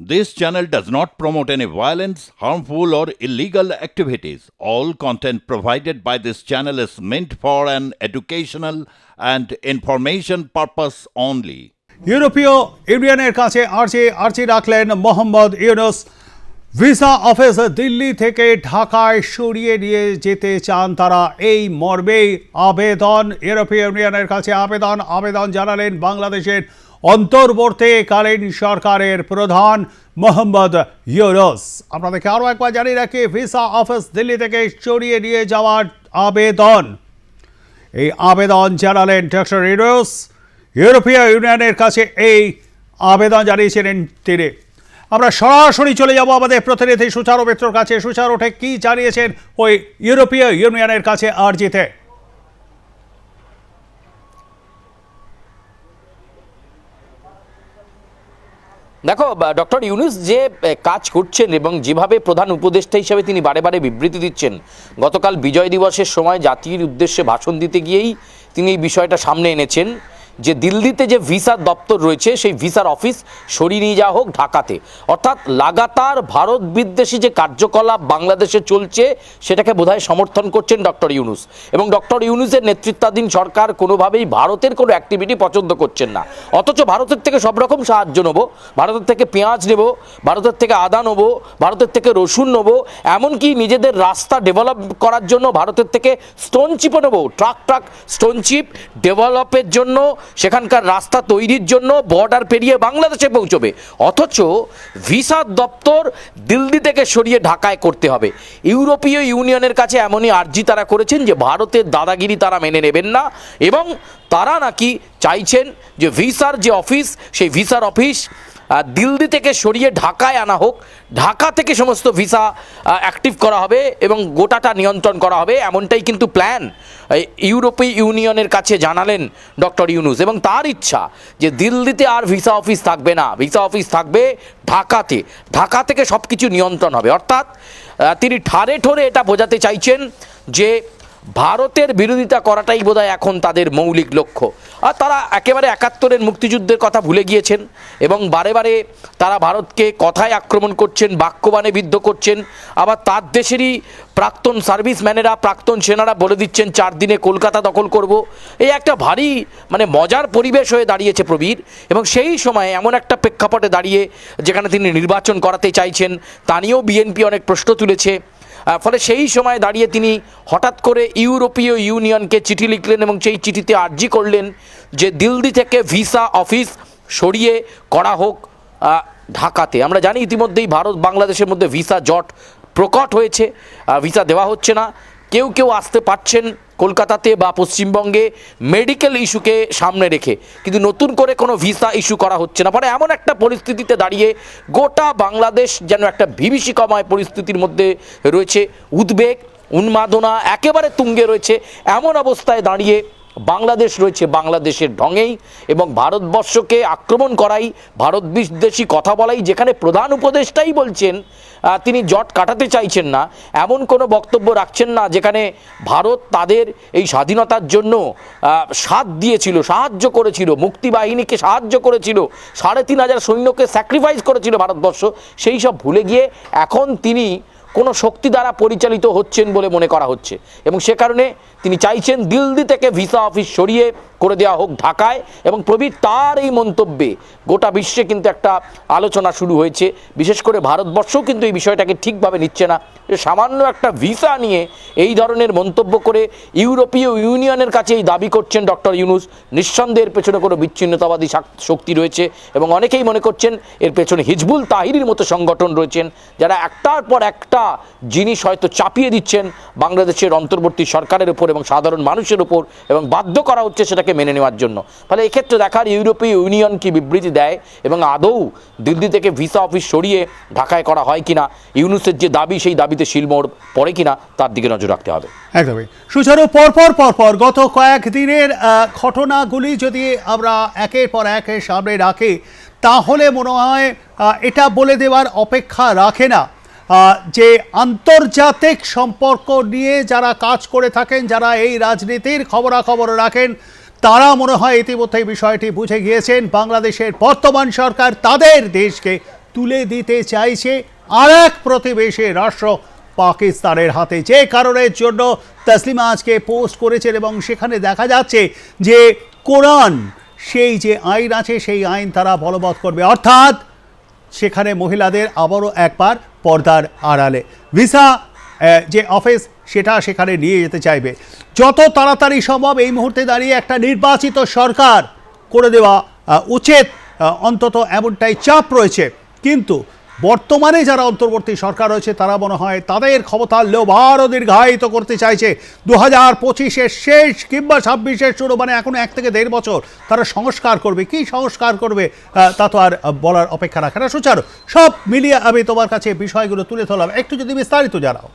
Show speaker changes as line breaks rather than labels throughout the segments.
This channel does not promote any violence, harmful, or illegal activities. All content provided by this channel is meant for an educational and information purpose only.
ইউরোপীয় ইউনিয়নের কাছে আর্জি আর্জি রাখলেন Mohammad Yunus visa office Delhi থেকে ঢাকায় সরিয়ে নিয়ে যেতে চান তারা এই মর্মেই আবেদন ইউরোপীয় ইউনিয়নের কাছে আবেদন আবেদন জানালেন বাংলাদেশের অন্তর্বর্তীকালীন সরকারের প্রধান মোহাম্মদ ইউনুস। আপনাদেরকে আরও একবার জানিয়ে রাখি, ভিসা অফিস দিল্লি থেকে সরিয়ে নিয়ে যাওয়ার আবেদন। এই আবেদন জানালেন ডক্টর ইউরোস ইউরোপীয় ইউনিয়নের কাছে এই আবেদন জানিয়েছিলেন তিনি। আমরা সরাসরি চলে যাব আমাদের প্রতিনিধি সুচারু মিত্রর কাছে। সুচারু, ঠিক কী জানিয়েছেন ওই ইউরোপীয় ইউনিয়নের কাছে আর্জিতে?
দেখো ডক্টর ইউনুস যে কাজ করছেন এবং যেভাবে প্রধান উপদেষ্টা হিসেবে তিনি বারে বারে বিবৃতি দিচ্ছেন, গতকাল বিজয় দিবসের সময় জাতির উদ্দেশ্যে ভাষণ দিতে গিয়েই তিনি এই বিষয়টা সামনে এনেছেন। যে দিল্লিতে যে ভিসার দপ্তর রয়েছে, সেই ভিসার অফিস সরিয়ে নিয়ে যাওয়া হোক ঢাকাতে। অর্থাৎ লাগাতার ভারত বিদ্বেষী যে কার্যকলাপ বাংলাদেশে চলছে, সেটাকে বোধহয় সমর্থন করছেন ডক্টর ইউনুস। এবং ডক্টর ইউনুসের নেতৃত্বাধীন সরকার কোনোভাবেই ভারতের কোনো অ্যাক্টিভিটি পছন্দ করছেন না। অথচ ভারতের থেকে সব রকম সাহায্য নেব, ভারতের থেকে পেঁয়াজ নেব, ভারতের থেকে আদা নেব, ভারতের থেকে রসুন নেব, এমনকি নিজেদের রাস্তা ডেভেলপ করার জন্য ভারতের থেকে স্টোন চিপও নেব। ট্রাক ট্রাক স্টোন চিপ ডেভেলপের জন্য সেখানকার রাস্তা তৈরির জন্য বর্ডার পেরিয়ে বাংলাদেশে পৌঁছবে। অথচ ভিসা দপ্তর দিল্লি থেকে সরিয়ে ঢাকায় করতে হবে। ইউরোপীয় ইউনিয়নের কাছে এমনই আর্জি তারা করেছেন যে ভারতের দাদাগিরি তারা মেনে নেবেন না এবং তারা নাকি চাইছেন যে ভিসার যে অফিস, সেই ভিসার অফিস দিল্লি থেকে সরিয়ে ঢাকায় আনা হোক। ঢাকা থেকে সমস্ত ভিসা অ্যাক্টিভ করা হবে এবং গোটাটা নিয়ন্ত্রণ করা হবে, এমনটাই কিন্তু প্ল্যান ইউরোপীয় ইউনিয়নের কাছে জানালেন ডক্টর ইউনুস। এবং তার ইচ্ছা যে দিল্লিতে আর ভিসা অফিস থাকবে না। ভিসা অফিস থাকবে ঢাকাতে। ঢাকা থেকে সব কিছু নিয়ন্ত্রণ হবে। অর্থাৎ তিনি ঠারে ঠোরে এটা বোঝাতে চাইছেন যে ভারতের বিরোধিতা করাটাই বোধহয় এখন তাদের মৌলিক লক্ষ্য। আর তারা একেবারে একাত্তরের মুক্তিযুদ্ধের কথা ভুলে গিয়েছেন এবং বারে বারে তারা ভারতকে কথায় আক্রমণ করছেন, বাক্যবাণে বিদ্ধ করছেন। আবার তার দেশেরই প্রাক্তন সার্ভিসম্যানেরা, প্রাক্তন সেনারা বলে দিচ্ছেন, চার দিনে কলকাতা দখল করব। এই একটা ভারী মানে মজার পরিবেশ হয়ে দাঁড়িয়েছে প্রবীর এবং সেই সময় এমন একটা প্রেক্ষাপটে দাঁড়িয়ে যেখানে তিনি নির্বাচন করাতে চাইছেন, তা নিয়েও বিএনপি অনেক প্রশ্ন তুলেছে। ফলে সেই সময় দাঁড়িয়ে তিনি হঠাৎ করে ইউরোপীয় ইউনিয়নকে চিঠি লিখলেন এবং সেই চিঠিতে আর্জি করলেন যে দিল্লি থেকে ভিসা অফিস সরিয়ে করা হোক ঢাকাতে। আমরা জানি ইতিমধ্যেই ভারত বাংলাদেশের মধ্যে ভিসা জট প্রকট হয়েছে ভিসা দেওয়া হচ্ছে না। কেউ কেউ আসতে পারছেন কলকাতাতে বা পশ্চিমবঙ্গে মেডিকেল ইস্যুকে সামনে রেখে। কিন্তু নতুন করে কোনো ভিসা ইস্যু করা হচ্ছে না। ফলে এমন একটা পরিস্থিতিতে দাঁড়িয়ে গোটা বাংলাদেশ যেন একটা বিভীষিকাময় পরিস্থিতির মধ্যে রয়েছে। উদ্বেগ, উন্মাদনা একেবারে তুঙ্গে রয়েছে। এমন অবস্থায় দাঁড়িয়ে বাংলাদেশ রয়েছে বাংলাদেশের ঢঙেই এবং ভারতবর্ষকে আক্রমণ করাই, ভারত বিদ্বেষী কথা বলাই, যেখানে প্রধান উপদেষ্টাই বলছেন তিনি জট কাটাতে চাইছেন না। এমন কোনো বক্তব্য রাখছেন না যেখানে ভারত তাদের এই স্বাধীনতার জন্য সাথ দিয়েছিল, সাহায্য করেছিল, মুক্তিবাহিনীকে সাহায্য করেছিল, সাড়ে তিন হাজার সৈন্যকে স্যাক্রিফাইস করেছিল ভারতবর্ষ। সেই সব ভুলে গিয়ে এখন তিনি কোনো শক্তি দ্বারা পরিচালিত হচ্ছেন বলে মনে করা হচ্ছে। এবং সে কারণে তিনি চাইছেন দিল্লি থেকে ভিসা অফিস সরিয়ে করে দেওয়া হোক ঢাকায়। এবং প্রবীর তার এই মন্তব্যে গোটা বিশ্বে কিন্তু একটা আলোচনা শুরু হয়েছে। বিশেষ করে ভারতবর্ষও কিন্তু এই বিষয়টাকে ঠিকভাবে নিচ্ছে না। সামান্য একটা ভিসা নিয়ে এই ধরনের মন্তব্য করে ইউরোপীয় ইউনিয়নের কাছে এই দাবি করছেন ডক্টর ইউনুস। নিঃসন্দেহের পেছনে কোনো বিচ্ছিন্নতাবাদী শাক- শক্তি রয়েছে এবং অনেকেই মনে করছেন এর পেছনে হিজবুল তাহিরির মতো সংগঠন রয়েছেন। যারা একটার পর একটা জিনিস হয়তো চাপিয়ে দিচ্ছেন বাংলাদেশের অন্তর্বর্তী সরকারের উপর এবং সাধারণ মানুষের উপর এবং বাধ্য করা হচ্ছে সেটাকে মেনে নেওয়ার জন্য। ফলে এক্ষেত্রে দেখার ইউরোপীয় ইউনিয়ন কি বিবৃতি দেয় এবং আদৌ দিল্লি থেকে ভিসা অফিস সরিয়ে ঢাকায় করা হয় কিনা, ইউনুসের যে দাবি সেই দাবিতে শিলমোড় পড়ে কিনা, তার দিকে নজর রাখতে হবে।
একদমই। সুচারু, পরপর পরপর গত কয়েক দিনের ঘটনাগুলি যদি আমরা একের পর একের সামনে রাখি, তাহলে মনে হয় এটা বলে দেওয়ার অপেক্ষা রাখে না। যে আন্তর্জাতিক সম্পর্ক নিয়ে যারা কাজ করে থাকেন, যারা এই রাজনীতির খবরাখবর রাখেন, তারা মনে হয় ইতিমধ্যেই বিষয়টি বুঝে গিয়েছেন। বাংলাদেশের বর্তমান সরকার তাদের দেশকে তুলে দিতে চাইছে। আর এক প্রতিবেশী রাষ্ট্র পাকিস্তানের হাতে। যে কারণের জন্য তসলিমা আজকে পোস্ট করেছেন এবং সেখানে দেখা যাচ্ছে যে কোরআন, সেই যে আইন আছে, সেই আইন তারা বলবৎ করবে। অর্থাৎ সেখানে মহিলাদের আবারও একবার পর্দার আড়ালে। ভিসা যে অফিস, সেটা সেখানে নিয়ে যেতে চাইবে। যত তাড়াতাড়ি সম্ভব এই মুহূর্তে দাঁড়িয়ে একটা নির্বাচিত সরকার করে দেওয়া উচিত। অন্তত এমনটাই চাপ রয়েছে। কিন্তু বর্তমানে যারা অন্তর্বর্তী সরকার রয়েছে, তারা মনে হয় তাদের ক্ষমতা লোভ আরও দীর্ঘায়িত করতে চাইছে। দু হাজার পঁচিশের শেষ কিংবা ছাব্বিশের শুরু মানে এখন এক থেকে দেড় বছর তারা সংস্কার করবে। কি সংস্কার করবে তা তো আর বলার অপেক্ষা রাখে না। সুচারু, সব মিলিয়ে আমি তোমার কাছে বিষয়গুলো তুলে ধরলাম। একটু যদি বিস্তারিত জানাও।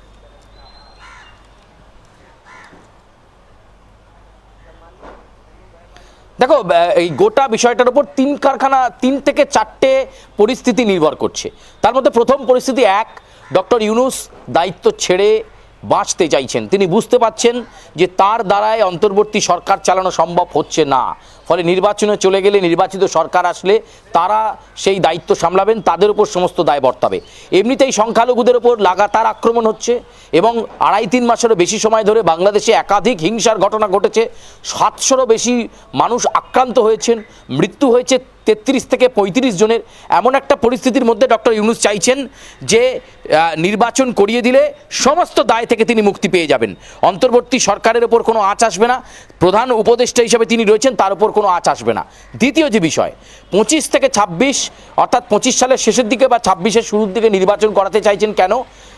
দেখো এই গোটা বিষয়টার উপর তিন কারখানা, তিন থেকে চারটে পরিস্থিতি নির্ভর করছে। তার মধ্যে প্রথম পরিস্থিতি এক, ডক্টর ইউনুস দায়িত্ব ছেড়ে বাঁচতে চাইছেন। তিনি বুঝতে পাচ্ছেন যে তার দ্বারায় অন্তর্বর্তী সরকার চালানো সম্ভব হচ্ছে না। ফলে নির্বাচনে চলে গেলে নির্বাচিত সরকার আসলে তারা সেই দায়িত্ব সামলাবেন, তাদের উপর সমস্ত দায় বর্তাবে। এমনিতেই সংখ্যালঘুদের উপর লাগাতার আক্রমণ হচ্ছে এবং আড়াই তিন মাসেরও বেশি সময় ধরে বাংলাদেশে একাধিক হিংসার ঘটনা ঘটেছে। সাতশোরও বেশি মানুষ আক্রান্ত হয়েছেন, মৃত্যু হয়েছে তেত্রিশ থেকে পঁয়ত্রিশ জনের এমন একটা পরিস্থিতির মধ্যে ডক্টর ইউনুস চাইছেন যে নির্বাচন করিয়ে দিলে সমস্ত দায় থেকে তিনি মুক্তি পেয়ে যাবেন। অন্তর্বর্তী সরকারের ওপর কোনো আঁচ আসবে না। প্রধান উপদেষ্টা হিসেবে তিনি রয়েছেন, তার উপর কোনো আঁচ আসবে না। দ্বিতীয় যে বিষয়, পঁচিশ থেকে ছাব্বিশ, অর্থাৎ পঁচিশ সালের শেষের দিকে বা ছাব্বিশের শুরুর দিকে নির্বাচন করাতে চাইছেন কেন?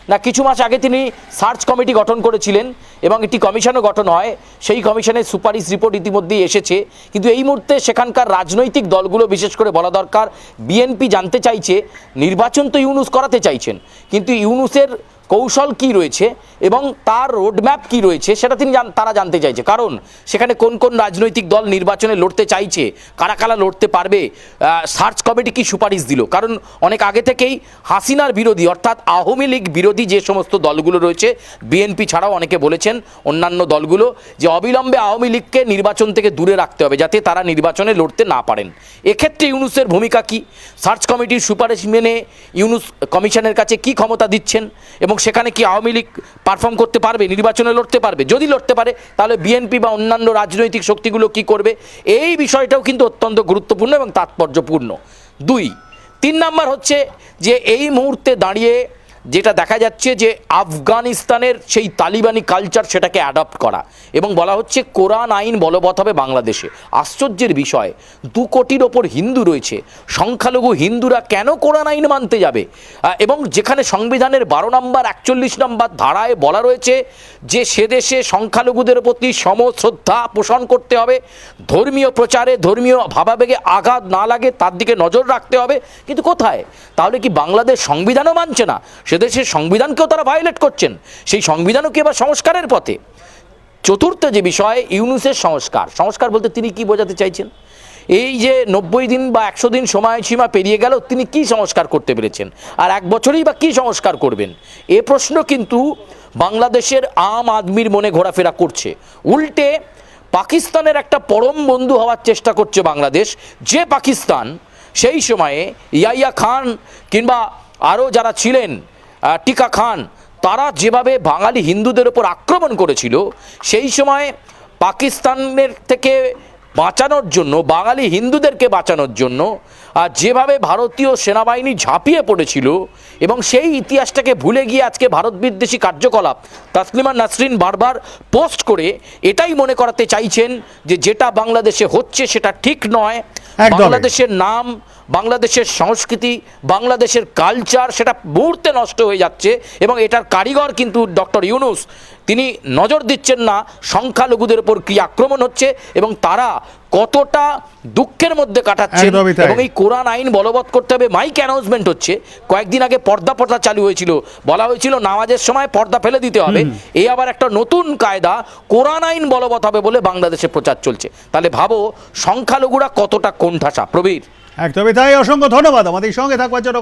না, কিছু মাস আগে তিনি সার্চ কমিটি গঠন করেছিলেন এবং একটি কমিশনও গঠন হয়। সেই কমিশনের সুপারিশ রিপোর্ট ইতিমধ্যেই এসেছে। কিন্তু এই মুহূর্তে সেখানকার রাজনৈতিক দলগুলো, বিশেষ করে বলা দরকার, বিএনপি জানতে চাইছে, নির্বাচন তো ইউনুস করাতে চাইছেন। কিন্তু ইউনুসের কৌশল কি রয়েছে এবং তার রোডম্যাপ কি রয়েছে সেটা তিনি তারা জানতে চাইছে। কারণ সেখানে কোন কোন রাজনৈতিক দল নির্বাচনে লড়তে চাইছে, কারা কারা লড়তে পারবে সার্চ কমিটি কি সুপারিশ দিল? কারণ অনেক আগে থেকেই হাসিনার বিরোধী অর্থাৎ আওয়ামী লীগ বিরোধী যে সমস্ত দলগুলো রয়েছে, বিএনপি ছাড়াও অনেকে বলেছেন অন্যান্য দলগুলো, যে অবিলম্বে আওয়ামী লীগকে নির্বাচন থেকে দূরে রাখতে হবে যাতে তারা নির্বাচনে লড়তে না পারেন। এক্ষেত্রে ইউনুসের ভূমিকা কি? সার্চ কমিটির সুপারিশ মেনে ইউনুস কমিশনের কাছে কি ক্ষমতা দিচ্ছেন? এবং সেখানে কি আওয়ামী লীগ পারফর্ম করতে পারবে, নির্বাচনে লড়তে পারবে? যদি লড়তে পারে, তাহলে বিএনপি বা অন্যান্য রাজনৈতিক শক্তিগুলো কি করবে? এই বিষয়টাও কিন্তু অত্যন্ত গুরুত্বপূর্ণ এবং তাৎপর্যপূর্ণ। দুই, তিন নাম্বার হচ্ছে যে এই মুহূর্তে দাঁড়িয়ে যেটা দেখা যাচ্ছে যে আফগানিস্তানের সেই তালিবানি কালচার সেটাকে অ্যাডপ্ট করা। এবং বলা হচ্ছে কোরআন আইন বলবৎ হবে বাংলাদেশে। আশ্চর্যের বিষয়, দু কোটির ওপর হিন্দু রয়েছে। সংখ্যালঘু হিন্দুরা কেন কোরআন আইন মানতে যাবে? এবং যেখানে সংবিধানের বারো নম্বর, একচল্লিশ নম্বর ধারায় বলা রয়েছে যে সে দেশে সংখ্যালঘুদের প্রতি সমশ্রদ্ধা পোষণ করতে হবে, ধর্মীয় প্রচারে ধর্মীয় ভাবাবেগে আঘাত না লাগে, তার দিকে নজর রাখতে হবে। কিন্তু কোথায়? তাহলে কি বাংলাদেশ সংবিধানও মানছে না? সে দেশের সংবিধানকেও তারা ভায়োলেট করছেন। সেই সংবিধানও কি এবার সংস্কারের পথে? চতুর্থ যে বিষয়, ইউনুসের সংস্কার। সংস্কার বলতে তিনি কি বোঝাতে চাইছেন? এই যে নব্বই দিন বা একশো দিন সময়সীমা পেরিয়ে গেল, তিনি কি সংস্কার করতে পেরেছেন? আর এক বছরেই বা কি সংস্কার করবেন? এ প্রশ্ন কিন্তু বাংলাদেশের আম আদমির মনে ঘোরাফেরা করছে। উল্টে পাকিস্তানের একটা পরম বন্ধু হওয়ার চেষ্টা করছে বাংলাদেশ। যে পাকিস্তান সেই সময়ে ইয়াইয়া খান কিংবা আরও যারা ছিলেন টিকা খান। তারা যেভাবে বাঙালি হিন্দুদের ওপর আক্রমণ করেছিল, সেই সময় পাকিস্তানের থেকে বাঁচানোর জন্য, বাঙালি হিন্দুদেরকে বাঁচানোর জন্য, আর যেভাবে ভারতীয় সেনাবাহিনী ঝাঁপিয়ে পড়েছিল এবং সেই ইতিহাসটাকে ভুলে গিয়ে আজকে ভারত বিদ্বেষী কার্যকলাপ তাসলিমা নাসরিন বারবার পোস্ট করে এটাই মনে করাতে চাইছেন যে যেটা বাংলাদেশে হচ্ছে সেটা ঠিক নয়। বাংলাদেশের নাম বাংলাদেশের সংস্কৃতি বাংলাদেশের কালচার সেটা মুহূর্তে নষ্ট হয়ে যাচ্ছে এবং এটার কারিগর কিন্তু ডক্টর ইউনুস তিনি নজর দিচ্ছেন না সংখ্যালঘুদের উপর কি আক্রমণ হচ্ছে এবং তারা কতটা দুঃখের মধ্যে কাটাচ্ছে এবং এই কোরআন আইন বলবৎ করতে হবে। মাইক অ্যানাউন্সমেন্ট হচ্ছে কয়েকদিন আগে পর্দা পর্দা চালু হয়েছিল। বলা হয়েছিল নামাজের সময় পর্দা ফেলে দিতে হবে। এই আবার একটা নতুন কায়দা কোরআন আইন বলবৎ হবে বলে বাংলাদেশে প্রচার চলছে। তাহলে ভাবো সংখ্যালঘুরা কতটা কোণঠাসা? প্রবীর।
একদমই তাই। অসংখ্য ধন্যবাদ। আমাদের সঙ্গে থাকবার জন্য